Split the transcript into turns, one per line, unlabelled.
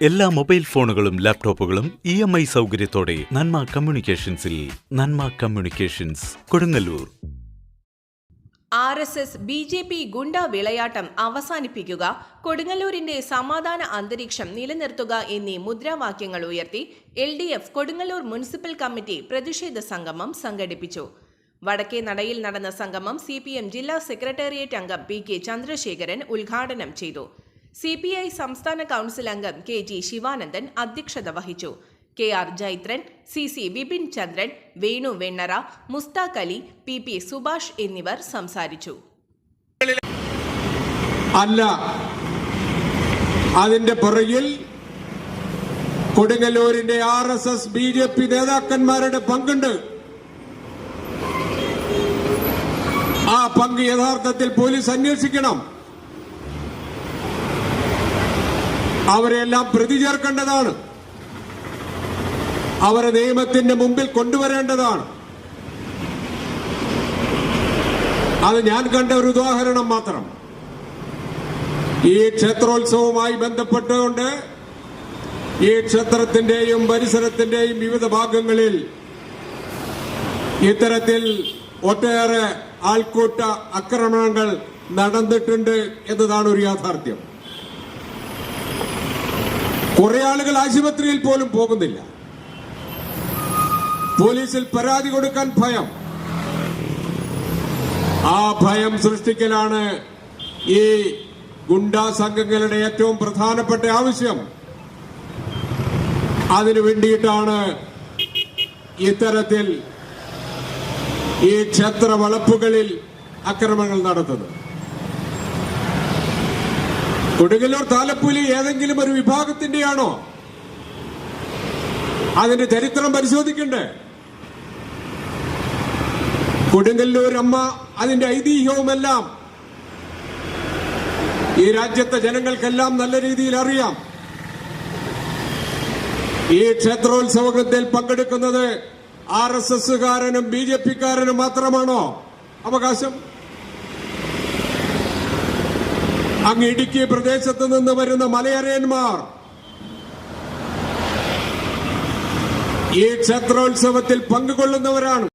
എല്ലാ മൊബൈൽ ഫോണുകളും ലാപ്ടോപ്പുകളും ഇ എം ഐ സൗകര്യത്തോടെ Nanma കമ്മ്യൂണിക്കേഷൻസിൽ Nanma communications Kodungallur.
R S S B J P ഗുണ്ട വിളയാട്ടം അവസാനിപ്പിക്കുക കൊടുങ്ങല്ലൂരിന്റെ സമാധാന അന്തരീക്ഷം നിലനിർത്തുക എന്നീ മുദ്രാവാക്യങ്ങൾ ഉയർത്തി L D F Kodungallur municipal committee പ്രതിഷേധ സംഗമം സംഘടിപ്പിച്ചു. വടക്കേ നടയിൽ നടന്ന സംഗമം സി പി എം ജില്ലാ സെക്രട്ടേറിയറ്റ് അംഗം പി കെ ചന്ദ്രശേഖരൻ ഉദ്ഘാടനം ചെയ്തു. സി പി ഐ സംസ്ഥാന കൗൺസിൽ അംഗം കെ ജി ശിവാനന്ദൻ അധ്യക്ഷത വഹിച്ചു. K R Jaithran C C Vipin Chandran Venu Vennara Mushtaq Ali P P Subhash എന്നിവർ സംസാരിച്ചു.
അല്ല. അതിന്റെ പുറകിൽ കൊടുങ്ങല്ലൂരിന്റെ R S S B J P നേതാക്കന്മാരുടെ പങ്കുണ്ട്. ആ പങ്ക് യഥാർത്ഥത്തിൽ പോലീസ് അന്വേഷിക്കണം. അവരെല്ലാം പ്രതി ചേർക്കേണ്ടതാണ്. അവരെ നിയമത്തിന്റെ മുമ്പിൽ കൊണ്ടുവരേണ്ടതാണ്. അത് ഞാൻ കണ്ട ഒരു ഉദാഹരണം മാത്രം. ഈ ക്ഷേത്രോത്സവവുമായി ബന്ധപ്പെട്ടുകൊണ്ട് ഈ ക്ഷേത്രത്തിന്റെയും പരിസരത്തിന്റെയും വിവിധ ഭാഗങ്ങളിൽ ഇത്തരത്തിൽ ഒട്ടേറെ ആൾക്കൂട്ട ആക്രമണങ്ങൾ നടന്നിട്ടുണ്ട് എന്നതാണ് ഒരു യാഥാർത്ഥ്യം. കുറെ ആളുകൾ ആശുപത്രിയിൽ പോലും പോകുന്നില്ല. പോലീസിൽ പരാതി കൊടുക്കാൻ ഭയം. ആ ഭയം സൃഷ്ടിക്കലാണ് ഈ ഗുണ്ടാ സംഘങ്ങളുടെ ഏറ്റവും പ്രധാനപ്പെട്ട ആവശ്യം. അതിനു വേണ്ടിയിട്ടാണ് ഇത്തരത്തിൽ ഈ ക്ഷേത്ര വളപ്പുകളിൽ അക്രമങ്ങൾ നടത്തുന്നത്. കൊടുങ്ങല്ലൂർ താലപ്പൊലി ഏതെങ്കിലും ഒരു വിഭാഗത്തിന്റെയാണോ? അതിന്റെ ചരിത്രം പരിശോധിക്കണ്ടേ? കൊടുങ്ങല്ലൂരമ്മ അതിന്റെ ഐതിഹ്യവുമെല്ലാം ഈ രാജ്യത്തെ ജനങ്ങൾക്കെല്ലാം നല്ല രീതിയിൽ അറിയാം. ഈ ക്ഷേത്രോത്സവത്തിൽ പങ്കെടുക്കുന്നത് ആർ എസ് എസുകാരനും ബി ജെ പിക്കാരനും മാത്രമാണോ അവകാശം? അങ്ങ് ഇടുക്കി പ്രദേശത്ത് നിന്ന് വരുന്ന മലയരയന്മാർ ഈ ക്ഷേത്രോത്സവത്തിൽ പങ്കുകൊള്ളുന്നവരാണ്.